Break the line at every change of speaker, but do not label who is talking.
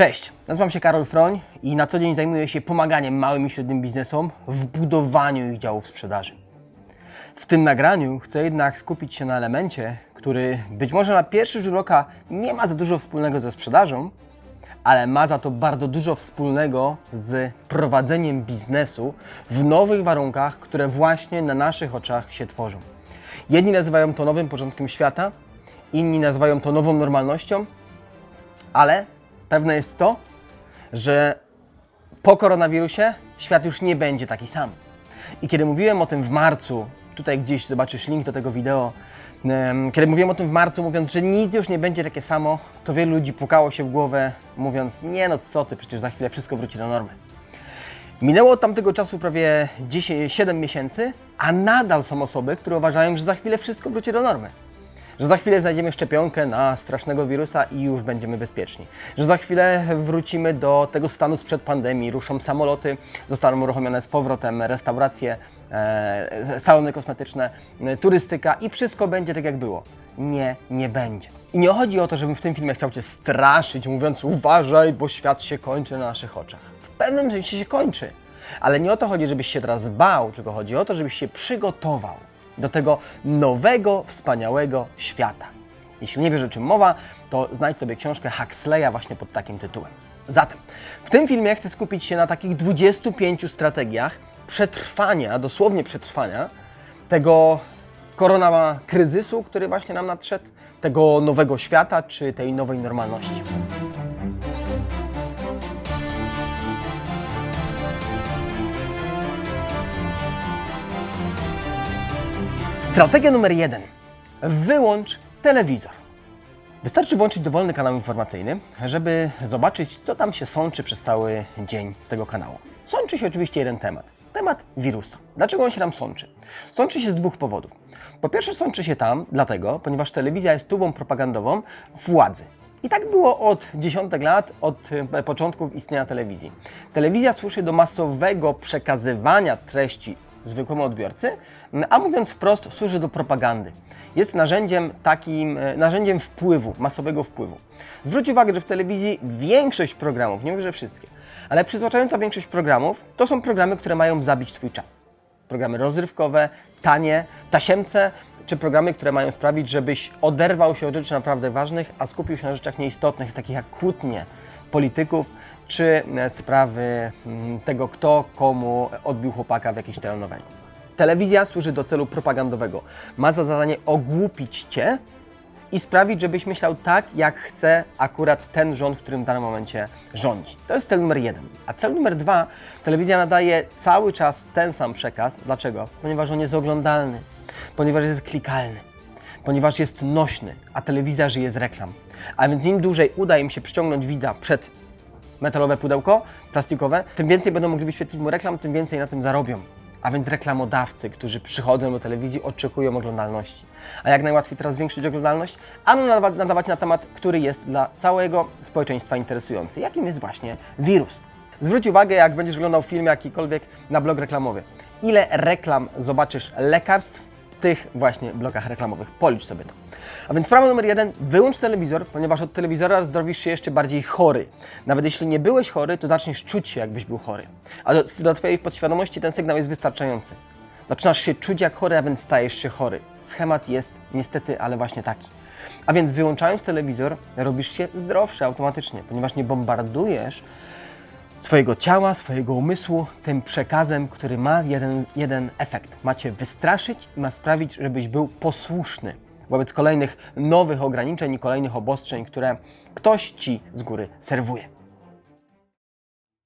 Cześć, nazywam się Karol Froń i na co dzień zajmuję się pomaganiem małym i średnim biznesom w budowaniu ich działów sprzedaży. W tym nagraniu chcę jednak skupić się na elemencie, który być może na pierwszy rzut oka nie ma za dużo wspólnego ze sprzedażą, ale ma za to bardzo dużo wspólnego z prowadzeniem biznesu w nowych warunkach, które właśnie na naszych oczach się tworzą. Jedni nazywają to nowym porządkiem świata, inni nazywają to nową normalnością, ale pewne jest to, że po koronawirusie świat już nie będzie taki sam. I kiedy mówiłem o tym w marcu, tutaj gdzieś zobaczysz link do tego wideo, kiedy mówiłem o tym w marcu, mówiąc, że nic już nie będzie takie samo, to wielu ludzi pukało się w głowę, mówiąc, nie no co ty, przecież za chwilę wszystko wróci do normy. Minęło od tamtego czasu prawie 10, 7 miesięcy, a nadal są osoby, które uważają, że za chwilę wszystko wróci do normy. Że za chwilę znajdziemy szczepionkę na strasznego wirusa i już będziemy bezpieczni. Że za chwilę wrócimy do tego stanu sprzed pandemii, ruszą samoloty, zostaną uruchomione z powrotem restauracje, e, salony kosmetyczne, e, turystyka i wszystko będzie tak jak było. Nie, nie będzie. I nie chodzi o to, żebym w tym filmie chciał Cię straszyć, mówiąc uważaj, bo świat się kończy na naszych oczach. W pewnym sensie się kończy. Ale nie o to chodzi, żebyś się teraz bał, tylko chodzi o to, żebyś się przygotował do tego nowego, wspaniałego świata. Jeśli nie wiesz o czym mowa, to znajdź sobie książkę Huxleya właśnie pod takim tytułem. Zatem, w tym filmie chcę skupić się na takich 25 strategiach przetrwania, dosłownie przetrwania tego korona kryzysu, który właśnie nam nadszedł, tego nowego świata czy tej nowej normalności. Strategia numer jeden. Wyłącz telewizor. Wystarczy włączyć dowolny kanał informacyjny, żeby zobaczyć, co tam się sączy przez cały dzień z tego kanału. Sączy się oczywiście jeden temat. Temat wirusa. Dlaczego on się tam sączy? Sączy się z dwóch powodów. Po pierwsze, sączy się tam dlatego, ponieważ telewizja jest tubą propagandową władzy. I tak było od dziesiątek lat, od e, początków istnienia telewizji. Telewizja służy do masowego przekazywania treści zwykłemu odbiorcy, a mówiąc wprost, służy do propagandy. Jest narzędziem takim, e, narzędziem wpływu, masowego wpływu. Zwróć uwagę, że w telewizji większość programów, nie mówię, że wszystkie, ale przytłaczająca większość programów to są programy, które mają zabić Twój czas. Programy rozrywkowe, tanie, tasiemce, czy programy, które mają sprawić, żebyś oderwał się od rzeczy naprawdę ważnych, a skupił się na rzeczach nieistotnych, takich jak kłótnie polityków, czy e, sprawy mm, tego, kto komu odbił chłopaka w jakiejś telenoweli. Telewizja służy do celu propagandowego. Ma za zadanie ogłupić Cię i sprawić, żebyś myślał tak, jak chce akurat ten rząd, którym w danym momencie rządzi. To jest cel numer jeden. A cel numer dwa, telewizja nadaje cały czas ten sam przekaz. Dlaczego? Ponieważ on jest oglądalny, ponieważ jest klikalny, ponieważ jest nośny, a telewizja żyje z reklam. A więc im dłużej uda im się przyciągnąć widza przed metalowe pudełko plastikowe, tym więcej będą mogli wyświetlić mu reklam, tym więcej na tym zarobią. A więc reklamodawcy, którzy przychodzą do telewizji, oczekują oglądalności. A jak najłatwiej teraz zwiększyć oglądalność? Ano nadawa- nadawać na temat, który jest dla całego społeczeństwa interesujący, jakim jest właśnie wirus. Zwróć uwagę, jak będziesz oglądał film jakikolwiek na blog reklamowy. Ile reklam zobaczysz lekarstw tych właśnie blokach reklamowych. Policz sobie to. A więc sprawa numer jeden, wyłącz telewizor, ponieważ od telewizora zdrowisz się jeszcze bardziej chory. Nawet jeśli nie byłeś chory, to zaczniesz czuć się, jakbyś był chory. A do, Twojej podświadomości ten sygnał jest wystarczający. Zaczynasz się czuć jak chory, a więc stajesz się chory. Schemat jest niestety, ale właśnie taki. A więc wyłączając telewizor, robisz się zdrowszy automatycznie, ponieważ nie bombardujesz swojego ciała, swojego umysłu tym przekazem, który ma jeden, jeden efekt. Ma Cię wystraszyć i ma sprawić, żebyś był posłuszny wobec kolejnych nowych ograniczeń i kolejnych obostrzeń, które ktoś Ci z góry serwuje.